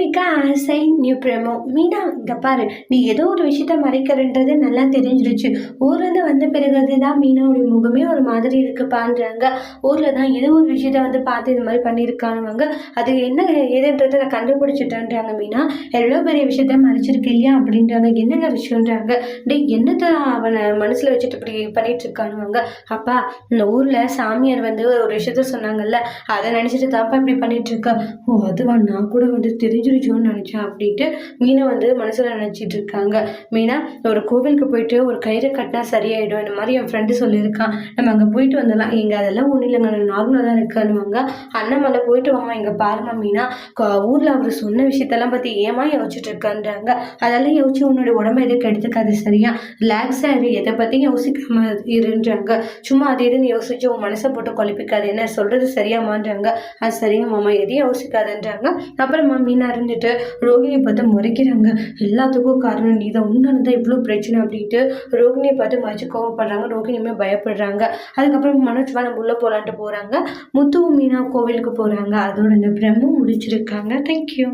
நடிக்க ஆசை நியூ பிரேமோ மீனா இங்கே பாரு நீ ஏதோ ஒரு விஷயத்த மறைக்கிறன்றது நல்லா தெரிஞ்சிருச்சு. ஊர்லேருந்து வந்த பிறகு தான் மீனாவுடைய முகமே ஒரு மாதிரி இருக்குப்பான்றாங்க. ஊரில் தான் ஏதோ ஒரு விஷயத்த வந்து பார்த்து இது மாதிரி பண்ணியிருக்கானுவாங்க. அது என்ன ஏதுன்றதை நான் கண்டுபிடிச்சிட்டேன்றாங்க மீனா. எவ்வளோ பெரிய விஷயத்த மறைச்சிருக்கு இல்லையா அப்படின்றாங்க. என்னென்ன விஷயம்ன்றாங்க. டேய் என்னத்தை அவனை மனசில் வச்சுட்டு இப்படி பண்ணிட்டு இருக்கானுவாங்க அப்பா இந்த ஊரில் சாமியார் வந்து ஒரு விஷயத்த சொன்னாங்கல்ல. அதை நினச்சிட்டு தான்ப்பா இப்படி பண்ணிட்டு இருக்கா ஓ அதுவா? நான் கூட வந்து தெரிஞ்சிருச்சோன்னு நினச்சேன் அப்படின்ட்டு மீனை வந்து மனசில் நினச்சிட்டு இருக்காங்க. மீனா ஒரு கோவிலுக்கு போயிட்டு ஒரு கயிறு கட்டினா சரியாயிடும். இந்த மாதிரி என் ஃப்ரெண்டு சொல்லியிருக்கான் நம்ம அங்கே போயிட்டு வந்துடலாம். எங்க அதெல்லாம் ஒன்றும் இல்லைங்க. நார்மலாக தான் இருக்கானுவாங்க அண்ணாமலை போயிட்டு வாமா இங்கே பாருமா மீனா. ஊரில் அவர் சொன்ன விஷயத்தெல்லாம் பற்றி ஏமா யோசிச்சுட்டு இருக்கான்றாங்க. அதெல்லாம் யோசிச்சு உன்னோட உடம்பு எதுக்கு எடுத்துக்காது சரியா? ரிலாக்ஸாக இரு. எதை பற்றியும் யோசிக்காம இருன்றாங்க. சும்மா அது இதுன்னு யோசிச்சு உன் மனசை போட்டு குழப்பிக்காது. என்ன சொல்கிறது சரியாமான்றாங்க. அது சரியா மாமா. எதையும் யோசிக்காதுன்றாங்க. அப்புறமா மீனா இருந்துட்டு ரோகிணியை பார்த்து முறைக்கிறாங்க. எல்லாத்துக்கும் காரணம் நீ தான் உன்னால தான் இவ்வளோ பிரச்சனை அப்படின்ட்டு ரோகிணியை பார்த்து மறைச்சு கோவப்படுறாங்க. ரோகிணியுமே பயப்படுறாங்க. அதுக்கப்புறம் மனோஜ்வா நம்ம உள்ளே போகலான்ட்டு போகிறாங்க முத்துவும் மீனா கோவிலுக்கு போகிறாங்க அதோட இந்த பிரம்மும் முடிச்சிருக்காங்க. தேங்க்யூ